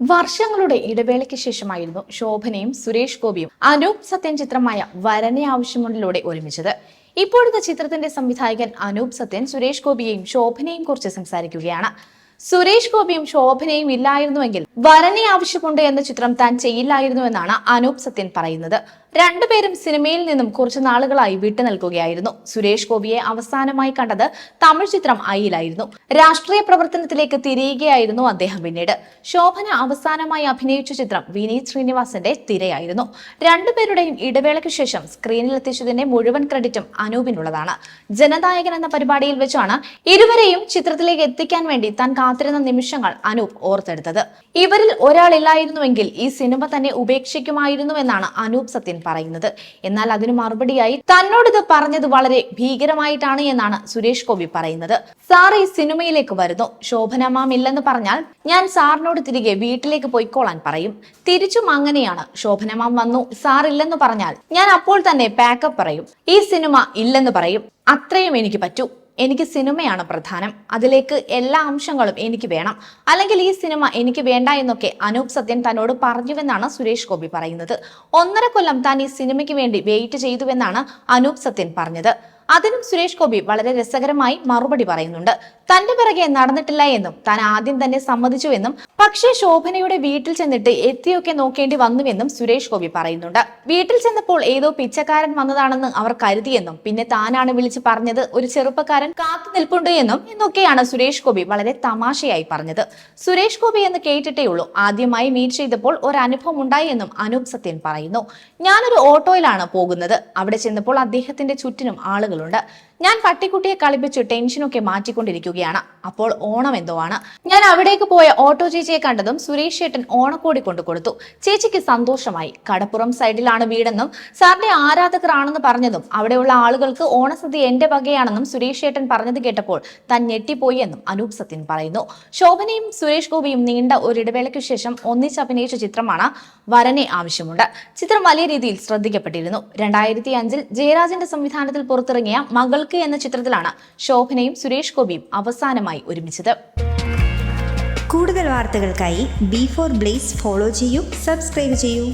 വർഷങ്ങളുടെ ഇടവേളയ്ക്ക് ശേഷമായിരുന്നു ശോഭനയും സുരേഷ് ഗോപിയും അനൂപ് സത്യൻ ചിത്രമായ വരനെ ആവശ്യമുള്ളിലൂടെ ഒരുമിച്ചത്. ഇപ്പോഴത്തെ ചിത്രത്തിന്റെ സംവിധായകൻ അനൂപ് സത്യൻ സുരേഷ് ഗോപിയെയും ശോഭനയും കുറിച്ച് സംസാരിക്കുകയാണ്. സുരേഷ് ഗോപിയും ശോഭനയും ഇല്ലായിരുന്നുവെങ്കിൽ വരനെ ആവശ്യമുണ്ട് എന്ന ചിത്രം താൻ ചെയ്യില്ലായിരുന്നുവെന്നാണ് അനൂപ് സത്യൻ പറയുന്നത്. രണ്ടുപേരും സിനിമയിൽ നിന്നും കുറച്ചു നാളുകളായി വിട്ടു നിൽക്കുകയായിരുന്നു സുരേഷ് ഗോപിയെ അവസാനമായി കണ്ടത് തമിഴ് ചിത്രം ഐയിലായിരുന്നു. രാഷ്ട്രീയ പ്രവർത്തനത്തിലേക്ക് തിരിയുകയായിരുന്നു അദ്ദേഹം പിന്നീട്. ശോഭന അവസാനമായി അഭിനയിച്ച ചിത്രം വിനീത് ശ്രീനിവാസന്റെ തിരയായിരുന്നു. രണ്ടുപേരുടെയും ഇടവേളയ്ക്ക് ശേഷം സ്ക്രീനിലെത്തിച്ചതിന്റെ മുഴുവൻ ക്രെഡിറ്റും അനൂപിനുള്ളതാണ്. ജനനായകൻ എന്ന പരിപാടിയിൽ വെച്ചാണ് ഇരുവരെയും ചിത്രത്തിലേക്ക് എത്തിക്കാൻ വേണ്ടി താൻ കാത്തിരുന്ന നിമിഷങ്ങൾ അനൂപ് ഓർത്തെടുത്തത്. ഇവരിൽ ഒരാളില്ലായിരുന്നുവെങ്കിൽ ഈ സിനിമ തന്നെ ഉപേക്ഷിക്കുമായിരുന്നുവെന്നാണ് അനൂപ് സത്യൻ പറയുന്നത്. എന്നാൽ അതിനു മറുപടിയായി തന്നോട് ഇത് പറഞ്ഞത് വളരെ ഭീകരമായിട്ടാണ് എന്നാണ് സുരേഷ് ഗോപി പറയുന്നത്. സാർ ഈ സിനിമയിലേക്ക് വരുന്നു. ശോഭന മാം ഇല്ലെന്ന് പറഞ്ഞാൽ ഞാൻ സാറിനോട് തിരികെ വീട്ടിലേക്ക് പോയിക്കോളാൻ പറയും. തിരിച്ചും അങ്ങനെയാണ്. ശോഭന മാം വന്നു. സാർ ഇല്ലെന്ന് പറഞ്ഞാൽ ഞാൻ അപ്പോൾ തന്നെ പാക്കപ്പ് പറയും. ഈ സിനിമ ഇല്ലെന്ന് പറയും. അത്രയും എനിക്ക് പറ്റൂ. എനിക്ക് സിനിമയാണ് പ്രധാനം. അതിലേക്ക് എല്ലാ അംശങ്ങളും എനിക്ക് വേണം. അല്ലെങ്കിൽ ഈ സിനിമ എനിക്ക് വേണ്ട എന്നൊക്കെ അനൂപ് സത്യൻ തന്നോട് പറഞ്ഞുവെന്നാണ് സുരേഷ് ഗോപി പറയുന്നത്. ഒന്നര കൊല്ലം താൻ ഈ സിനിമയ്ക്ക് വേണ്ടി വെയിറ്റ് ചെയ്തുവെന്നാണ് അനൂപ് സത്യൻ പറഞ്ഞത്. അതിനും സുരേഷ് ഗോപി വളരെ രസകരമായി മറുപടി പറയുന്നുണ്ട്. തന്റെ പിറകെ നടന്നിട്ടില്ല എന്നും താൻ ആദ്യം തന്നെ സമ്മതിച്ചു എന്നും പക്ഷേ ശോഭനയുടെ വീട്ടിൽ ചെന്നിട്ട് എത്തിയൊക്കെ നോക്കേണ്ടി വന്നുവെന്നും സുരേഷ് ഗോപി പറയുന്നുണ്ട്. വീട്ടിൽ ചെന്നപ്പോൾ ഏതോ പിച്ചക്കാരൻ വന്നതാണെന്ന് അവർ കരുതിയെന്നും പിന്നെ താനാണ് വിളിച്ച് പറഞ്ഞത് ഒരു ചെറുപ്പക്കാരൻ കാത്തു നിൽപ്പുണ്ട് എന്നും എന്നൊക്കെയാണ് സുരേഷ് ഗോപി വളരെ തമാശയായി പറഞ്ഞത്. സുരേഷ് ഗോപി എന്ന് കേട്ടിട്ടേ ഉള്ളൂ. ആദ്യമായി മീറ്റ് ചെയ്തപ്പോൾ ഒരു അനുഭവം ഉണ്ടായി എന്നും അനൂപ് സത്യൻ പറയുന്നു. ഞാനൊരു ഓട്ടോയിലാണ് പോകുന്നത്. അവിടെ ചെന്നപ്പോൾ അദ്ദേഹത്തിന്റെ ചുറ്റിനും ആളുകളുണ്ട്. ഞാൻ പട്ടിക്കുട്ടിയെ കളിപ്പിച്ച് ടെൻഷനൊക്കെ മാറ്റിക്കൊണ്ടിരിക്കുകയാണ്. അപ്പോൾ ഓണം എന്തോ ആണ്. ഞാൻ അവിടേക്ക് പോയ ഓട്ടോ ചേച്ചിയെ കണ്ടതും സുരേഷ് ചേട്ടൻ ഓണക്കോടി കൊണ്ടു കൊടുത്തു. ചേച്ചിക്ക് സന്തോഷമായി. കടപ്പുറം സൈഡിലാണ് വീടെന്നും സാറിന്റെ ആരാധകരാണെന്ന് പറഞ്ഞതും അവിടെയുള്ള ആളുകൾക്ക് ഓണസദ്യ എന്റെ വകയാണെന്നും സുരേഷ് ചേട്ടൻ പറഞ്ഞത് കേട്ടപ്പോൾ താൻ ഞെട്ടിപ്പോയി എന്നും അനൂപ് സത്യൻ പറയുന്നു. ശോഭനയും സുരേഷ് ഗോപിയും നീണ്ട ഒരിടവേളയ്ക്ക് ശേഷം ഒന്നിച്ച് അഭിനയിച്ച ചിത്രമാണ് വരനെ ആവശ്യമുണ്ട്. ചിത്രം വലിയ രീതിയിൽ ശ്രദ്ധിക്കപ്പെട്ടിരുന്നു. രണ്ടായിരത്തി അഞ്ചിൽ ജയരാജന്റെ സംവിധാനത്തിൽ പുറത്തിറങ്ങിയ മകൾക്ക് എന്ന ചിത്രത്തിലാണ് ശോഭനയും സുരേഷ് ഗോപിയും അവസാനമായി ഒരുമിച്ചത്. കൂടുതൽ വാർത്തകൾക്കായി ബി ഫോർ ബ്ലേസ് ഫോളോ ചെയ്യൂ സബ്സ്ക്രൈബ് ചെയ്യൂ.